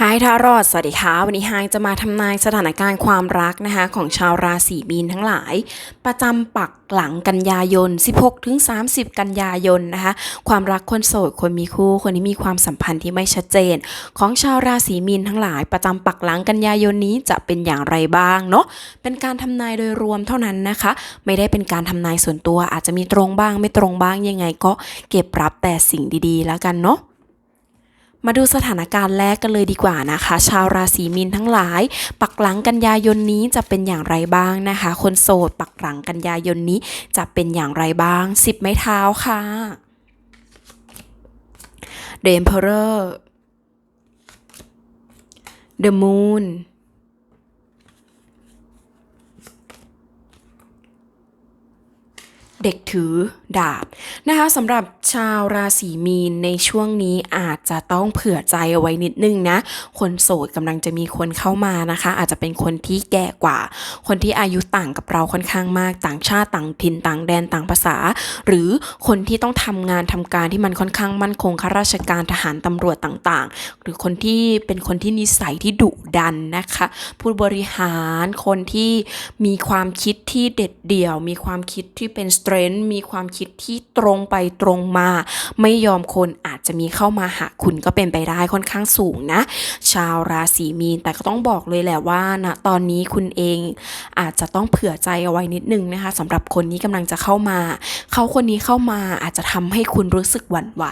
ไฮทารอด สวัสดีค่ะ วันนี้ไฮจะมาทำนายสถานการณ์ความรักนะคะ ของชาวราศีมีนทั้งหลาย ประจำปักหลังกันยายน 16 ถึง 30 กันยายนนะคะ ความรักคนโสด คนมีคู่ คนที่มีความสัมพันธ์ที่ไม่ชัดเจน ของชาวราศีมีนทั้งหลาย ประจำปักหลังกันยายนนี้จะเป็นอย่างไรบ้างเนาะ เป็นการทำนายโดยรวมเท่านั้นนะคะ ไม่ได้เป็นการทำนายส่วนตัว อาจจะมีตรงบ้าง ไม่ตรงบ้างยังไงก็เก็บรับแต่สิ่งดีๆ แล้วกันเนาะ มาดูสถานการณ์แรกกันเลยดีกว่านะคะ ชาวราศีมีนทั้งหลาย ปักหลังกันยายนนี้จะเป็นอย่างไรบ้างนะคะ คนโสดปักหลังกันยายนนี้จะเป็นอย่างไรบ้างสิบไม้เท้าค่ะ The Emperor The Moon เด็กถือดาบนะคะสำหรับชาวราศีมีนในช่วงนี้อาจจะต้องเผื่อใจเอาไว้นิดนึงนะ คนโสดกำลังจะมีคนเข้ามานะคะ อาจจะเป็นคนที่แก่กว่า คนที่อายุต่างกับเราค่อนข้างมาก ต่างชาติต่างถิ่นต่างแดนต่างภาษา หรือคนที่ต้องทำงานทำการที่มันค่อนข้างมั่นคงข้าราชการทหารตำรวจต่างๆ หรือคนที่เป็นคนที่นิสัยที่ดุดันนะคะผู้บริหารคนที่มีความคิดที่เด็ดเดี่ยว มีความคิดที่เป็นสตรนท์มีความคิดที่ตรงไปตรงมา ไม่ยอมคนอาจจะมีเข้ามาหาคุณก็เป็นไปได้ค่อนข้างสูงนะ ชาวราศีมีนแต่ก็ต้องบอกเลยแหละว่าณตอนนี้คุณเองอาจจะต้องเผื่อใจเอาไว้นิดนึงนะคะสำหรับคนนี้กำลังจะเข้ามา เขาคนนี้เข้ามาอาจจะทำให้คุณรู้สึกหวั่นไหว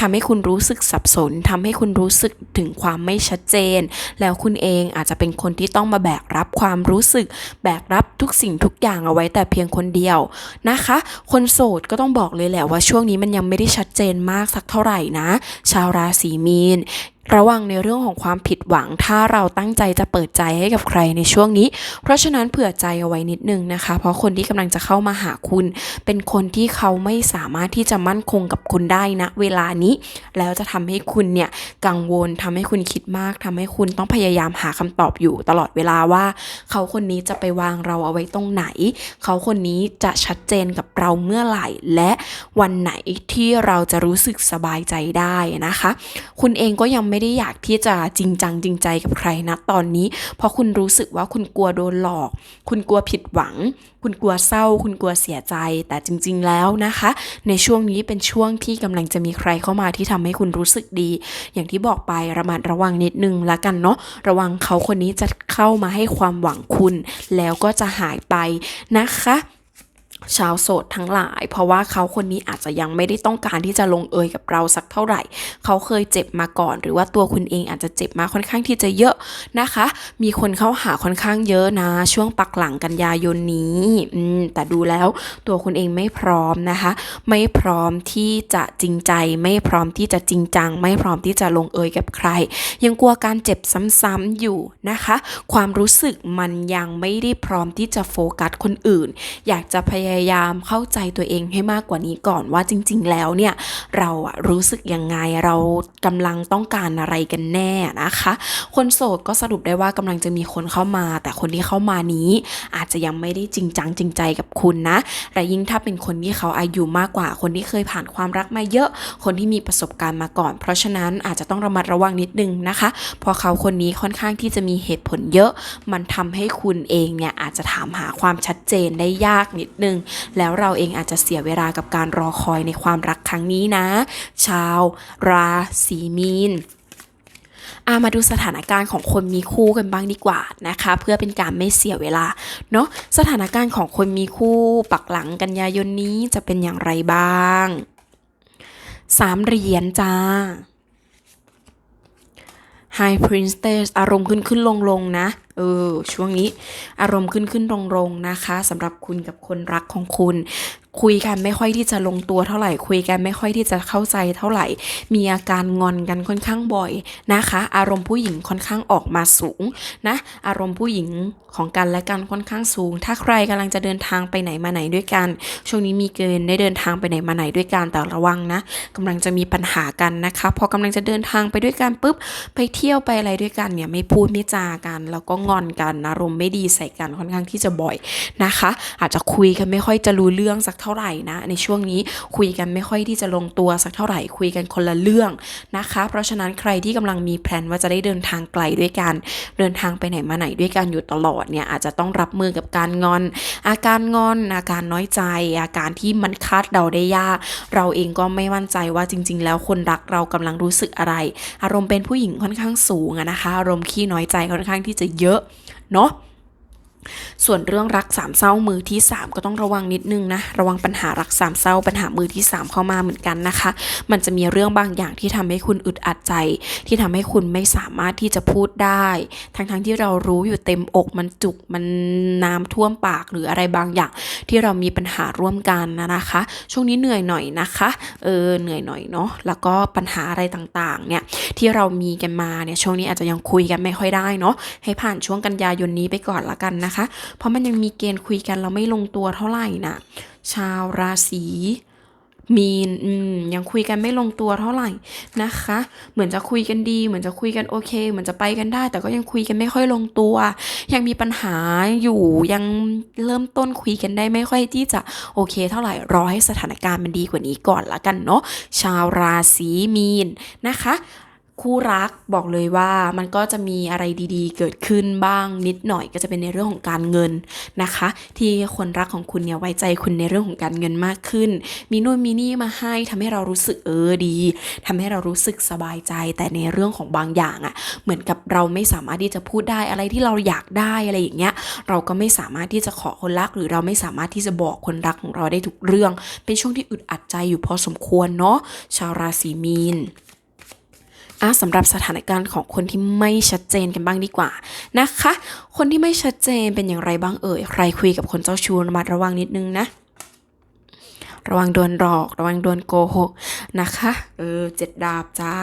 ทำให้คุณรู้สึกสับสนทำให้คุณรู้สึกถึงความไม่ชัดเจน แล้วคุณเองอาจจะเป็นคนที่ต้องมาแบกรับความรู้สึก แบกรับทุกสิ่งทุกอย่างเอาไว้แต่เพียงคนเดียวนะคะคนโสดก็ต้องบอกเลยแหละว่าช่วงนี้มันยังไม่ได้ชัดเจนมากสักเท่าไหร่นะ ชาวราศีมีน ระวังในเรื่องของความผิดหวัง ถ้าเราตั้งใจจะเปิดใจให้กับใครในช่วงนี้ เพราะฉะนั้นเผื่อใจเอาไว้นิดนึงนะคะ เพราะคนที่กำลังจะเข้ามาหาคุณ เป็นคนที่เขาไม่สามารถที่จะมั่นคงกับคุณได้นะเวลานี้ แล้วจะทำให้คุณเนี่ยกังวลทำให้คุณคิดมากทำให้คุณต้องพยายามหาคำตอบอยู่ตลอดเวลาว่า เขาคนนี้จะไปวางเราเอาไว้ตรงไหน เขาคนนี้จะชัดเจนกับเราเมื่อไหร่และวันไหนที่เราจะรู้สึกสบายใจได้นะคะ คุณเองก็ยังไม่ได้อยากที่จะจริงจังจริงใจกับใครนะตอนนี้ เพราะคุณรู้สึกว่าคุณกลัวโดนหลอก คุณกลัวผิดหวัง คุณกลัวเศร้า คุณกลัวเสียใจ แต่จริง ๆ แล้วนะคะ ในช่วงนี้เป็นช่วงที่กำลังจะมีใครเข้ามาที่ทำให้คุณรู้สึกดี อย่างที่บอกไประมัดระวังนิดนึงละกันเนาะระวังเขาคนนี้จะเข้ามาให้ความหวังคุณ แล้วก็จะหายไปนะคะ ชาวโสดทั้งหลาย เพราะว่าเขาคนนี้อาจจะยังไม่ได้ต้องการที่จะลงเอยกับเราสักเท่าไหร่ เขาเคยเจ็บมาก่อน หรือว่าตัวคุณเองอาจจะเจ็บมาค่อนข้างที่จะเยอะนะคะ มีคนเข้าหาค่อนข้างเยอะนะ ช่วงปักหลังกันยายนนี้อืมแต่ดูแล้วตัวคุณเองไม่พร้อมนะคะ ไม่พร้อมที่จะจริงใจ ไม่พร้อมที่จะจริงจัง ไม่พร้อมที่จะลงเอยกับใคร ยังกลัวการเจ็บซ้ำๆอยู่นะคะ ความรู้สึกมันยังไม่ได้พร้อมที่จะโฟกัสคนอื่น อยากจะพยายยามเข้าใจตัวเองให้มากกว่านี้ก่อนว่าจริง ๆ แล้วเนี่ยเราอะรู้สึกยังไงเรากำลังต้องการอะไรกันแน่นะคะ คนโสดก็สรุปได้ว่ากำลังจะมีคนเข้ามา แต่คนที่เข้ามานี้ อาจจะยังไม่ได้จริงจังจริงใจกับคุณนะแต่ยิ่งถ้าเป็นคนที่เขาอายุมากกว่าคนที่เคยผ่านความรักมาเยอะ คนที่มีประสบการณ์มาก่อน เพราะฉะนั้นอาจจะต้องระมัดระวังนิดนึงนะคะเพราะเขาคนนี้ค่อนข้างที่จะมีเหตุผลเยอะ มันทำให้คุณเองเนี่ยอาจจะถามหาความชัดเจนได้ยากนิดนึงแล้วเราเองอาจจะเสียเวลากับการรอคอยในความรักครั้งนี้นะ ชาวราศีมีนอามาดูสถานการณ์ของคนมีคู่กันบ้างดีกว่านะคะ เพื่อเป็นการไม่เสียเวลาเนาะสถานการณ์ของคนมีคู่ปักหลังกันยายนนี้จะเป็นอย่างไรบ้างสามเหรียญจ้า High Princess อารมณ์ขึ้นขึ้นลงลงนะ เออ ช่วงนี้อารมณ์ขึ้นขึ้นลงลงนะคะสำหรับคุณกับคนรักของคุณคุยกันไม่ค่อยที่จะลงตัวเท่าไหร่ คุยกันไม่ค่อยที่จะเข้าใจเท่าไหร่ มีอาการงอนกันค่อนข้างบ่อยนะคะ อารมณ์ผู้หญิงค่อนข้างออกมาสูงนะ อารมณ์ผู้หญิงของกันและกันค่อนข้างสูง ถ้าใครกำลังจะเดินทางไปไหนมาไหนด้วยกัน ช่วงนี้มีเกณฑ์ได้เดินทางไปไหนมาไหนด้วยกันแต่ระวังนะกำลังจะมีปัญหากันนะคะ พอกำลังจะเดินทางไปด้วยกันปุ๊บ ไปเที่ยวไปอะไรด้วยกันเนี่ยไม่พูดไม่จากัน แล้วก็งอนกันอารมณ์ไม่ดีใส่กันค่อนข้างที่จะบ่อยนะคะ อาจจะคุยกันไม่ค่อยจะรู้เรื่องสักเท่าาไหร่นะ ในช่วงนี้คุยกันไม่ค่อยที่จะลงตัวสักเท่าไหร่คุยกันคนละเรื่องนะคะ เพราะฉะนั้นใครที่กำลังมีแผนว่าจะได้เดินทางไกลด้วยกัน เดินทางไปไหนมาไหนด้วยกันอยู่ตลอดเนี่ยอาจจะต้องรับมือกับการงอน อาการงอนอาการน้อยใจ อาการที่มันคาดเดาได้ยาก เราเองก็ไม่มั่นใจว่าจริง ๆ แล้วคนรักเรากำลังรู้สึกอะไร อารมณ์เป็นผู้หญิงค่อนข้างสูงนะคะ อารมณ์ขี้น้อยใจค่อนข้างที่จะเยอะเนาะ ส่วนเรื่องรักสามเศร้ามือที่ 3 ก็ต้องระวังนิดนึงนะระวังปัญหารักสามเศร้าปัญหามือที่ 3 เข้ามาเหมือนกันนะคะ มันจะมีเรื่องบางอย่างที่ทำให้คุณอึดอัดใจ ที่ทำให้คุณไม่สามารถที่จะพูดได้ ทั้งๆที่เรารู้อยู่เต็มอกมันจุกมันน้ำท่วมปากหรืออะไรบางอย่าง ที่เรามีปัญหาร่วมกันนะนะคะ ช่วงนี้เหนื่อยหน่อยนะคะเออเหนื่อยหน่อยเนาะแล้วก็ปัญหาอะไรต่างๆเนี่ยที่เรามีกันมาเนี่ยช่วงนี้อาจจะยังคุยกันไม่ค่อยได้เนาะให้ผ่านช่วงกันยายนนี้ไปก่อนละกันนะคะ เพราะมันยังมีเกณฑ์คุยกันเราไม่ลงตัวเท่าไหร่นะชาวราศีมีนมยังคุยกันไม่ลงตัวเท่าไหร่นะคะ เหมือนจะคุยกันดี เหมือนจะคุยกันโอเค เหมือนจะไปกันได้ แต่ก็ยังคุยกันไม่ค่อยลงตัว ยังมีปัญหาอยู่ยังเริ่มต้นคุยกันได้ไม่ค่อยที่จะโอเค เท่าไหร่รอให้สถานการณ์มันดีกว่านี้ก่อนละกันเนาะชาวราศีมีนนะคะ คู่รักบอกเลยว่ามันก็จะมีอะไรดีๆ เกิดขึ้นบ้างนิดหน่อยก็จะเป็นในเรื่องของการเงินนะคะ ที่คนรักของคุณเนี่ยไว้ใจคุณในเรื่องของการเงินมากขึ้น มีนู่นมีนี่มาให้ทำให้เรารู้สึกเออดีทำให้เรารู้สึกสบายใจ แต่ในเรื่องของบางอย่างอะ่ะเหมือนกับเราไม่สามารถที่จะพูดได้อะไรที่เราอยากได้อะไรอย่างเงี้ยเราก็ไม่สามารถที่จะขอคนรัก หรือเราไม่สามารถที่จะบอกคนรักของเราได้ทุกเรื่อง เป็นช่วงที่อึดอัดใจอยู่พอสมควรเนาะชาวราศีมีน อะสำหรับสถานการณ์ของคนที่ไม่ชัดเจนกันบ้างดีกว่านะคะ คนที่ไม่ชัดเจนเป็นอย่างไรบ้างเอ่ย ใครคุยกับคนเจ้าชู้ระมัดระวังนิดนึงนะ ระวังโดนหลอก ระวังโดนโกหกนะคะ เออเจ็ดดาบจ้า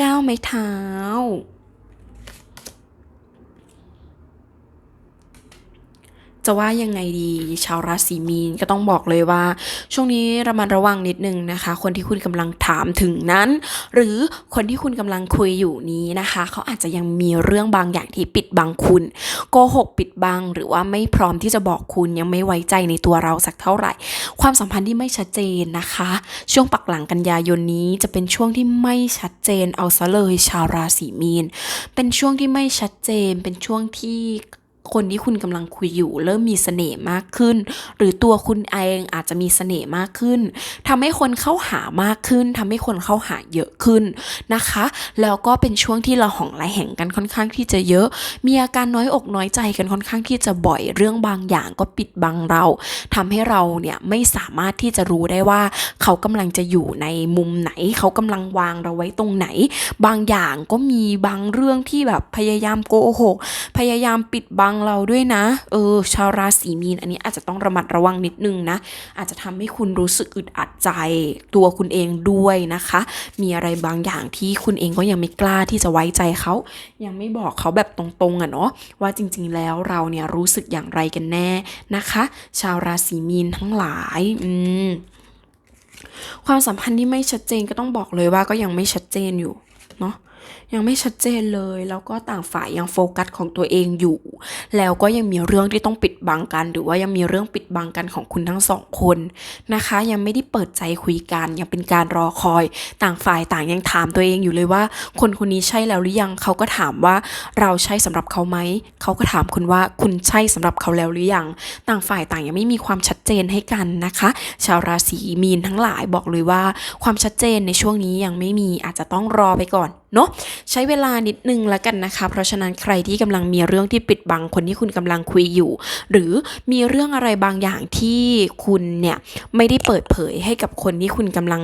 ก้าวไม้เท้า จะว่ายังไงดี ชาวราศีมีนก็ต้องบอกเลยว่า ช่วงนี้ระมัดระวังนิดนึงนะคะ คนที่คุณกำลังถามถึงนั้น หรือคนที่คุณกำลังคุยอยู่นี้นะคะ เขาอาจจะยังมีเรื่องบางอย่างที่ปิดบังคุณโกหกปิดบัง หรือว่าไม่พร้อมที่จะบอกคุณยังไม่ไว้ใจในตัวเราสักเท่าไหร่ ความสัมพันธ์ที่ไม่ชัดเจนนะคะ ช่วงปักหลังกันยายนนี้จะเป็นช่วงที่ไม่ชัดเจนเอาซะเลยชาวราศีมีน เป็นช่วงที่ไม่ชัดเจนเป็นช่วงที่ คนที่คุณกำลังคุยอยู่ เริ่มมีเสน่ห์มากขึ้น หรือตัวคุณเองอาจจะมีเสน่ห์มากขึ้นทำให้คนเข้าหามากขึ้นทำให้คนเข้าหาเยอะขึ้นนะคะ แล้วก็เป็นช่วงที่เราหองระแหงกันค่อนข้างที่จะเยอะ มีอาการน้อยอกน้อยใจกันค่อนข้างที่จะบ่อยเรื่องบางอย่างก็ปิดบังเราทำให้เราเนี่ยไม่สามารถที่จะรู้ได้ว่า เขากำลังจะอยู่ในมุมไหน เขากำลังวางเราไว้ตรงไหน บางอย่างก็มีบางเรื่องที่แบบพยายามโกหกพยายามปิดบังเราด้วยนะ เออ ชาวราศีมีน อันนี้อาจจะต้องระมัดระวังนิดนึงนะ อาจจะทำให้คุณรู้สึกอึดอัดใจตัวคุณเองด้วยนะคะ มีอะไรบางอย่างที่คุณเองก็ยังไม่กล้าที่จะไว้ใจเขา ยังไม่บอกเขาแบบตรงๆอะเนาะ ว่าจริงๆแล้วเราเนี่ยรู้สึกอย่างไรกันแน่นะคะ ชาวราศีมีนทั้งหลาย อืม ความสัมพันธ์ที่ไม่ชัดเจนก็ต้องบอกเลยว่าก็ยังไม่ชัดเจนอยู่ เนาะ ยังไม่ชัดเจนเลย แล้วก็ต่างฝ่ายยังโฟกัสของตัวเองอยู่ แล้วก็ยังมีเรื่องที่ต้องปิดบังกัน หรือว่ายังมีเรื่องปิดบังกันของคุณทั้งสองคนนะคะ ยังไม่ได้เปิดใจคุยกัน ยังเป็นการรอคอย ต่างฝ่ายต่างยังถามตัวเองอยู่เลยว่า คนคนนี้ใช่แล้วหรือยังเขาก็ถามว่าเราใช่สำหรับเขาไหมเขาก็ถามคุณว่าคุณใช่สำหรับเขาแล้วหรือยังต่างฝ่ายต่างยังไม่มีความชัดเจนให้กันนะคะ ชาวราศีมีนทั้งหลายบอกเลยว่า ความชัดเจนในช่วงนี้ยังไม่มีอาจจะต้องรอไปก่อน เนาะใช้เวลานิดนึงแล้วกันนะคะ เพราะฉะนั้นใครที่กำลังมีเรื่องที่ปิดบังคนที่คุณกำลังคุยอยู่ หรือมีเรื่องอะไรบางอย่างที่คุณเนี่ยไม่ได้เปิดเผยให้กับคนที่คุณกำลัง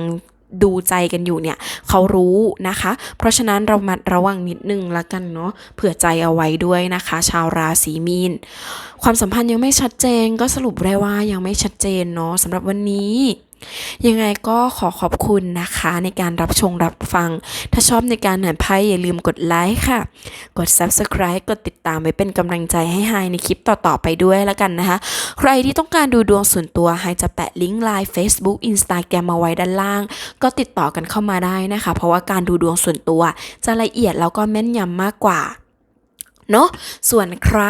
ดูใจกันอยู่เนี่ยเขารู้นะคะ เพราะฉะนั้นเรามาระวังนิดนึงแล้วกันเนาะเผื่อใจเอาไว้ด้วยนะคะ ชาวราศีมีน ความสัมพันธ์ยังไม่ชัดเจนก็สรุปได้ว่ายังไม่ชัดเจนเนาะสำหรับวันนี้ ยังไงก็ขอขอบคุณนะคะในการรับชมรับฟัง ถ้าชอบในการอ่านไพ่อย่าลืมกดไลค์ค่ะ กด subscribe กดติดตามไว้เป็นกำลังใจให้ไฮในคลิปต่อๆไปด้วยแล้วกันนะคะ ใครที่ต้องการดูดวงส่วนตัวไฮจะแปะลิงก์ไลน์ Facebook Instagram มาไว้ด้านล่าง ก็ติดต่อกันเข้ามาได้นะคะ เพราะว่าการดูดวงส่วนตัวจะละเอียดแล้วก็แม่นยำมากกว่า เนาะส่วนใคร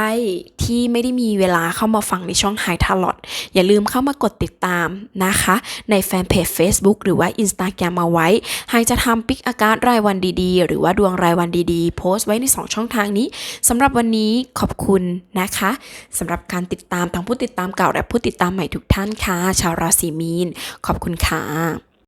ที่ไม่ได้มีเวลาเข้ามาฟังในช่อง High Talot อย่าลืมเข้ามากดติดตามนะคะ ในแฟนเพจ Facebook หรือว่า Instagram เอาไว้ไฮจะทำปิกอาการรายวันดีๆ หรือว่าดวงรายวันดีๆ โพสต์ไว้ใน 2 ช่องทางนี้สำหรับวันนี้ขอบคุณนะคะสำหรับการติดตามทั้งผู้ติดตามเก่าและผู้ติดตามใหม่ทุกท่านค่ะ ชาวราศีมีน ขอบคุณค่ะ